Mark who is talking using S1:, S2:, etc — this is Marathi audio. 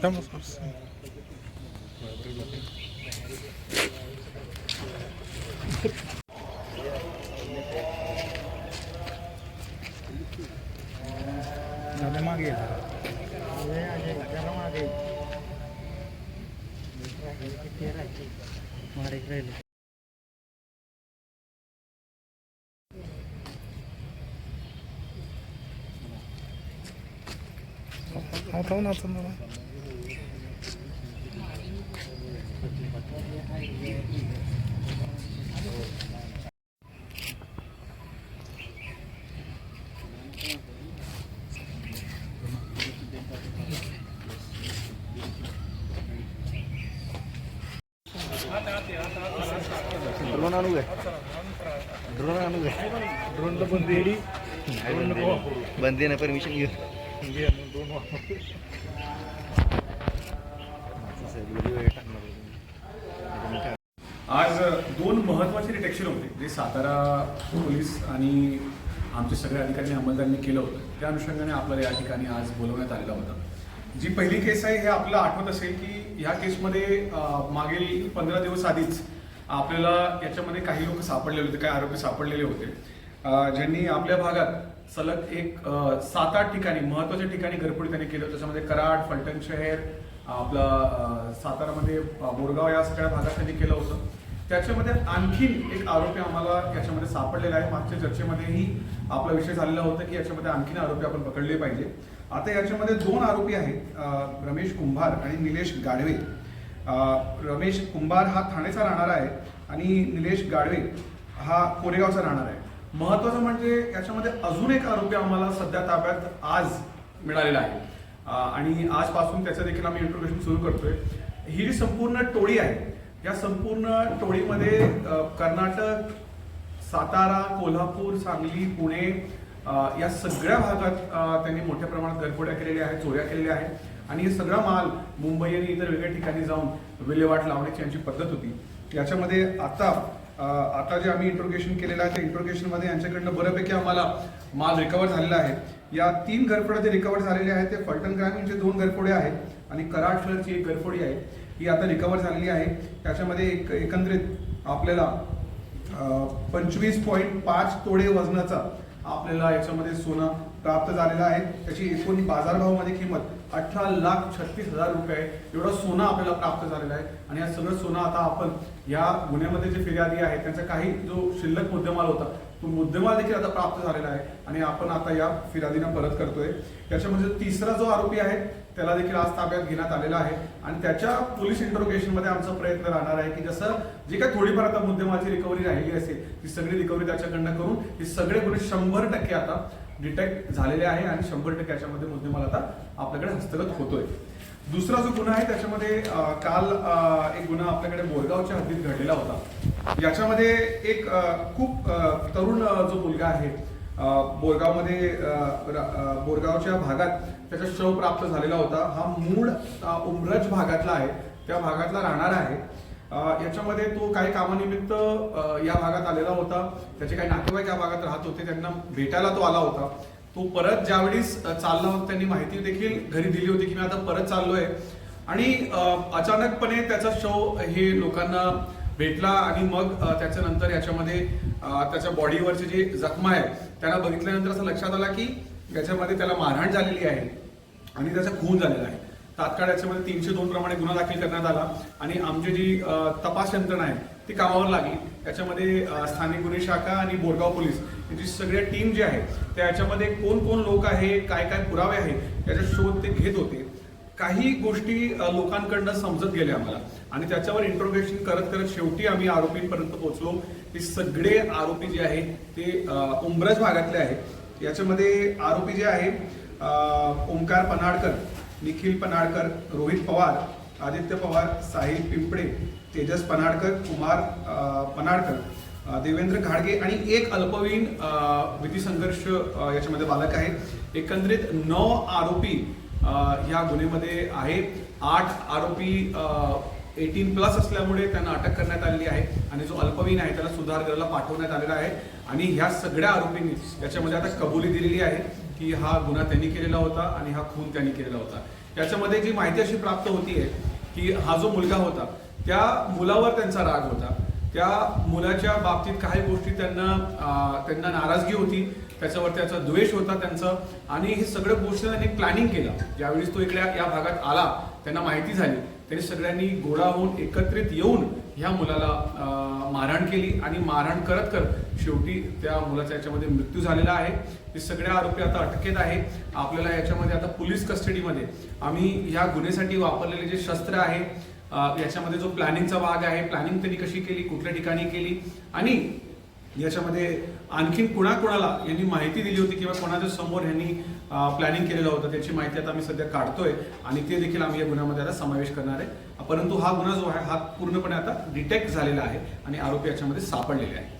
S1: Estamos assim. Ada magel. Ya, ada ada magel. Mari kita Altão não, não, não. drone anu ge drone
S2: anu ge drone permission iya? saya beli दोन महत्त्वाचे डिटेक्शन होते. जे सातारा पोलीस आणि आमचे सगळे अधिकारी अंमलदारांनी केलं होतं. त्या अनुषंगाने आपल्याला या ठिकाणी आज बोलवण्यात आलेला होता. जी पहिली केस आहे हे आपल्याला आठवत असेल की ह्या केसमध्ये मागील पंधरा दिवस आधीच आपल्याला याच्यामध्ये काही लोक सापडलेले होते काही आरोपी सापडलेले होते. ज्यांनी आपल्या भागात सलग एक सात आठ ठिकाणी महत्त्वाच्या ठिकाणी घरफोडी त्यांनी केलं त्याच्यामध्ये कराड फलटण शहर आपला सातारामध्ये बोरगाव या सगळ्या भागात त्यांनी केलं होतं. त्याच्यामध्ये आणखीन एक आरोपी आम्हाला याच्यामध्ये सापडलेला आहे. मागच्या चर्चेमध्येही आपला विषय झालेला होता की याच्यामध्ये आणखीन आरोपी आपण पकडले पाहिजे. आता याच्यामध्ये दोन आरोपी आहेत रमेश कुंभार आणि निलेश गाडवे. रमेश कुंभार हा ठाणेचा राहणार आहे आणि निलेश गाडवे हा कोरेगावचा राहणार आहे. महत्वाचं म्हणजे याच्यामध्ये अजून एक आरोपी आम्हाला सध्या ताब्यात आज मिळालेला आहे. आणि आजपासून त्याचं देखील आम्ही इंट्रोगेशन सुरू करतोय. ही जी संपूर्ण टोळी आहे या संपूर्ण टोळीमध्ये कर्नाटक सातारा कोल्हापूर सांगली पुणे या सगळ्या भागात त्यांनी मोठ्या प्रमाणात घरफोड्या केलेल्या आहेत चोऱ्या केलेल्या आहेत. आणि हे सगळा माल मुंबई आणि इतर वेगळ्या ठिकाणी जाऊन विल्हेवाट लावण्याची यांची पद्धत होती. याच्यामध्ये आता आता जे आम्ही इंट्रोगेशन केलेलं आहे त्या इंट्रोगेशनमध्ये यांच्याकडनं बऱ्यापैकी आम्हाला माल रिकवर झालेला आहे. या तीन घरफोड्या जे रिकवर झालेल्या आहेत ते फलटण ग्रामीणचे दोन घरफोडे आहेत आणि कराड शहरची एक घरफोडी आहे. ही आता रिकवर झालेली आहे. त्याच्यामध्ये एक एकंदरीत आपल्याला पंचवीस पॉईंट पाच तोडे वजनाचा आपल्याला याच्यामध्ये सोनं प्राप्त झालेलं आहे. त्याची एकूण बाजारभावामध्ये किंमत अठरा लाख छत्तीस हजार रुपये आहे. एवढं सोनं आपल्याला प्राप्त झालेलं आहे. आणि या सगळं सोनं आता आपण या गुन्ह्यामध्ये जे फिर्यादी आहे त्यांचा काही जो शिल्लक मुद्देमाल होता तो मुद्देमाल देखील आता प्राप्त झालेला आहे. आणि आपण आता या फिर्यादींना परत करतोय. त्याच्यामध्ये तिसरा जो आरोपी आहे त्याला देखील आज ताब्यात घेण्यात आलेला आहे. आणि त्याच्या पोलीस इंटरोगेशनमध्ये आमचा प्रयत्न राहणार आहे की जसं जे काही थोडीफार आता मुद्देमाची रिकव्हरी राहिली असेल ती सगळी रिकव्हरी त्याच्याकडनं करून हे सगळे गुन्हे शंभर टक्के आता डिटेक्ट झालेले आहे आणि शंभर टक्के याच्यामध्ये मुद्देमाल आता आपल्याकडे हस्तगत होतोय. दुसरा जो गुन्हा आहे त्याच्यामध्ये काल एक गुन्हा आपल्याकडे बोरगावच्या हद्दीत घडलेला होता. याच्यामध्ये एक खूप तरुण जो मुलगा आहे बोरगावमध्ये बोरगावच्या भागात त्याचा शव प्राप्त झालेला होता. हा मूळ उमरज भागातला आहे. त्या भागातला राहणार आहे. याच्यामध्ये तो काही कामानिमित्त या भागात आलेला होता. त्याचे काही नातेवाईक या भागात राहत होते. त्यांना भेटायला तो आला होता. तो परत ज्यावेळेस चालला होता त्यांनी माहिती देखील घरी दिली होती की मी आता परत चाललोय. आणि अचानकपणे त्याचा शो हे लोकांना भेटला आणि मग त्याच्यानंतर याच्यामध्ये त्याच्या बॉडीवरचे जे जखमा आहे त्यांना बघितल्यानंतर असं लक्षात आला की याच्यामध्ये त्याला मारहाण झालेली आहे आणि त्याचा खून झालेला आहे. तात्काळ याच्यामध्ये तीनशे दोन प्रमाणे गुन्हा दाखल करण्यात आला आणि आमची जी तपास यंत्रणा आहे ती कामावर लागली. त्याच्यामध्ये स्थानिक गुन्हे शाखा आणि बोरगाव पोलीस यांची सगळ्या टीम जी आहे त्या याच्यामध्ये कोण कोण लोक आहे काय काय पुरावे आहे त्याचा शोध ते घेत होते. काही गोष्टी लोकांकडनं समजत गेल्या आम्हाला. आणि त्याच्यावर इंट्रोगेशन करत करत शेवटी आम्ही आरोपींपर्यंत पोहोचलो. की सगळे आरोपी जे आहेत ते अ, उंबरज भागातले आहेत. याच्यामध्ये आरोपी जे आहे ओंकार पनाडकर निखिल पनाडकर रोहित पवार आदित्य पवार साहिल पिंपळे तेजस पनाडकर कुमार पनाडकर देवेंद्र घाडगे आणि एक अल्पवयीन विधी संघर्ष याच्यामध्ये बालक आहे एकंदरीत नऊ आरोपी ह्या गुन्हेमध्ये गुन्ह्यामध्ये आहे आठ आरोपी एटीन प्लस असल्यामुळे त्यांना अटक करण्यात आलेली आहे आणि जो अल्पवयीन आहे त्याला सुधारगृहाला पाठवण्यात आलेला आहे. आणि ह्या सगळ्या आरोपींनी याच्यामध्ये आता कबुली दिलेली आहे की हा गुन्हा त्यांनी केलेला होता आणि हा खून त्यांनी केलेला होता. याच्यामध्ये जी माहिती अशी प्राप्त होती आहे की हा जो मुलगा होता त्या मुलावर त्यांचा राग होता. त्या मुलाच्या बाबतीत काही गोष्टी त्यांना त्यांना नाराजगी होती त्याच्यावर त्याचा द्वेष होता त्यांचं. आणि हे सगळं गोष्टी त्यांनी प्लॅनिंग केलं. ज्यावेळेस तो इकडे या भागात आला त्यांना माहिती झाली. त्यांनी सगळ्यांनी गोळा होऊन एकत्रित येऊन ह्या मुलाला मारहाण केली आणि मारहाण करत करत शेवटी त्या मुलाचा याच्यामध्ये मृत्यू झालेला आहे. हे सगळे आरोपी आता अटकेत आहे. आपल्याला याच्यामध्ये आता पोलीस कस्टडीमध्ये आम्ही ह्या गुन्ह्यासाठी वापरलेले जे शस्त्र आहे याच्यामध्ये जो प्लॅनिंगचा भाग आहे प्लॅनिंग त्यांनी कशी केली कुठल्या ठिकाणी केली आणि याच्यामध्ये आणखीन कुणाकुणाला यांनी माहिती दिली होती किंवा कोणाच्या समोर यांनी प्लॅनिंग केलेलं होतं त्याची माहिती आता आम्ही सध्या काढतोय आणि ते देखील आम्ही या गुन्ह्यामध्ये आता समावेश करणार आहे. परंतु हा गुन्हा जो आहे हा पूर्णपणे आता डिटेक्ट झालेला आहे आणि आरोपी याच्यामध्ये सापडलेले आहे